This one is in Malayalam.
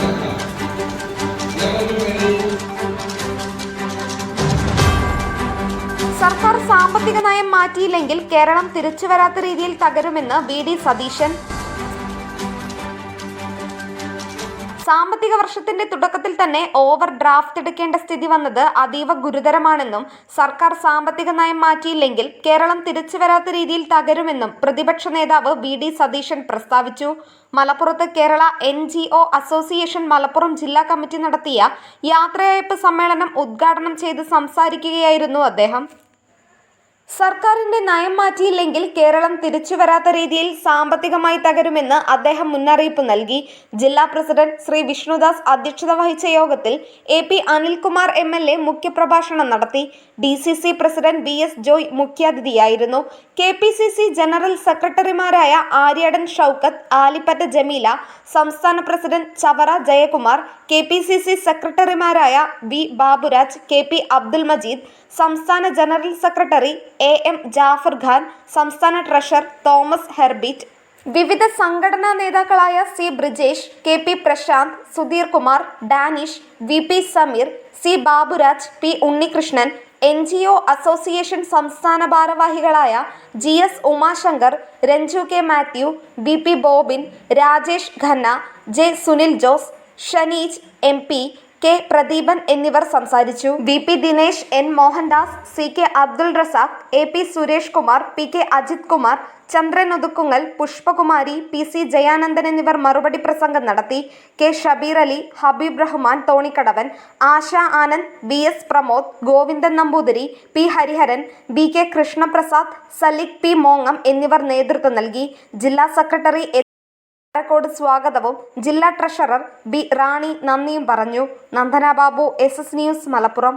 സർക്കാർ. സർക്കാർ സാമ്പത്തിക നയം മാറ്റിയില്ലെങ്കിൽ കേരളം തിരിച്ചുവരാത്ത രീതിയിൽ തകരുമെന്ന് വി ഡി സതീശൻ സാമ്പത്തിക വർഷത്തിന്റെ തുടക്കത്തിൽ തന്നെ ഓവർ ഡ്രാഫ്റ്റ് എടുക്കേണ്ട സ്ഥിതി വന്നത് അതീവ ഗുരുതരമാണെന്നും സർക്കാർ സാമ്പത്തിക നയം മാറ്റിയില്ലെങ്കിൽ കേരളം തിരിച്ചുവരാത്ത രീതിയിൽ തകരുമെന്നും പ്രതിപക്ഷ നേതാവ് വി ഡി സതീശൻ പ്രസ്താവിച്ചു. മലപ്പുറത്ത് Kerala N G O association Malappuram ജില്ലാ കമ്മിറ്റി നടത്തിയ യാത്രയയപ്പ് സമ്മേളനം ഉദ്ഘാടനം ചെയ്ത് സംസാരിക്കുകയായിരുന്നു അദ്ദേഹം. സർക്കാരിന്റെ നയം മാറ്റിയില്ലെങ്കിൽ കേരളം തിരിച്ചുവരാത്ത രീതിയിൽ സാമ്പത്തികമായി തകരുമെന്ന് അദ്ദേഹം മുന്നറിയിപ്പ് നൽകി. ജില്ലാ പ്രസിഡന്റ് ശ്രീ വിഷ്ണുദാസ് അധ്യക്ഷത വഹിച്ച യോഗത്തിൽ A P Anilkumar M L A മുഖ്യപ്രഭാഷണം നടത്തി. D C C president B S Joy മുഖ്യാതിഥിയായിരുന്നു. K P C C general സെക്രട്ടറിമാരായ ആര്യാടൻ ഷൌക്കത്ത് ആലിപ്പറ്റ ജമീല സംസ്ഥാന president Chavara Jayakumar K P C C സെക്രട്ടറിമാരായ V Baburaj K P Abdul Majeed സംസ്ഥാന general secretary A M Jafar Khan സംസ്ഥാന ട്രഷറർ തോമസ് ഹെർബിറ്റ് വിവിധ സംഘടനാ നേതാക്കളായ C Brijesh K P Prashanth Sudheer Kumar Danish V P Sameer C Baburaj P Unnikrishnan N G O association സംസ്ഥാന ഭാരവാഹികളായ G S Umashankar Ranju K Mathew V P Bobin Rajesh Khanna J Sunil Jose Shaneej M P K Pradeepan എന്നിവർ സംസാരിച്ചു. V P Dinesh N Mohandas C K Abdul Razak A P Suresh Kumar P K Ajith Kumar Chandran Othukkungal Pushpakumari P C Jayanandan എന്നിവർ മറുപടി പ്രസംഗം നടത്തി. K Shabeer Ali Habeeb Rahman Thonikkadavan Asha Anand B S Pramod Govindan Namboothiri P Hariharan B K Krishnaprasad Salik P മോങ്ങം എന്നിവർ നേതൃത്വം നൽകി. ജില്ലാ സെക്രട്ടറി എ. സ്വാഗതവും ജില്ലാ ട്രഷറർ ബി റാണി നന്ദിയും പറഞ്ഞു Nandana Babu S S news Malappuram